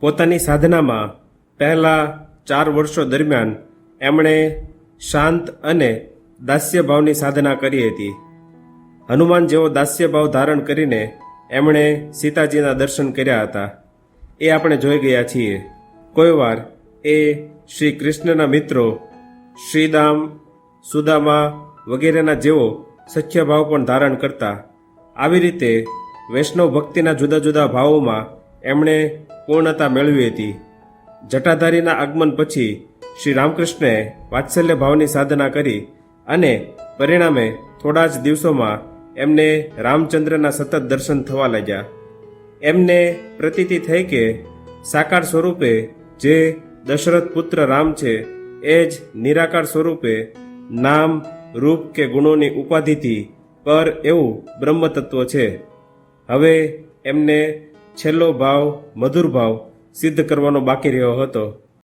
પોતાની સાધનામાં પહેલાં ચાર વર્ષો દરમિયાન એમણે શાંત અને દાસ્યભાવની સાધના કરી હતી. હનુમાન જેવો દાસ્યભાવ ધારણ કરીને એમણે સીતાજીના દર્શન કર્યા હતા. એ આપણે જોઈ ગયા છીએ. કોઈવાર એ શ્રી કૃષ્ણના મિત્રો શ્રીદામ, સુદામા વગેરેના જેવો સખ્ય ભાવ પણ ધારણ કરતા. આવી રીતે વૈષ્ણવ ભક્તિના જુદા જુદા ભાવોમાં એમણે પૂર્ણતા મેળવી હતી. જટાધારીના આગમન પછી શ્રી રામકૃષ્ણે વાત્સલ્ય ભાવની સાધના કરી અને પરિણામે થોડા જ દિવસોમાં એમને રામચંદ્રના સતત દર્શન થવા લાગ્યા. એમને પ્રતીતિ થઈ કે સાકાર સ્વરૂપે જે દશરથ પુત્ર રામ છે, એ જ નિરાકાર સ્વરૂપે નામ, રૂપ કે ગુણોની ઉપાધિથી પર એવું બ્રહ્મ તત્વ છે. હવે એમને છેલ્લો ભાવ મધુર ભાવ સિદ્ધ કરવાનો બાકી રહ્યો હતો.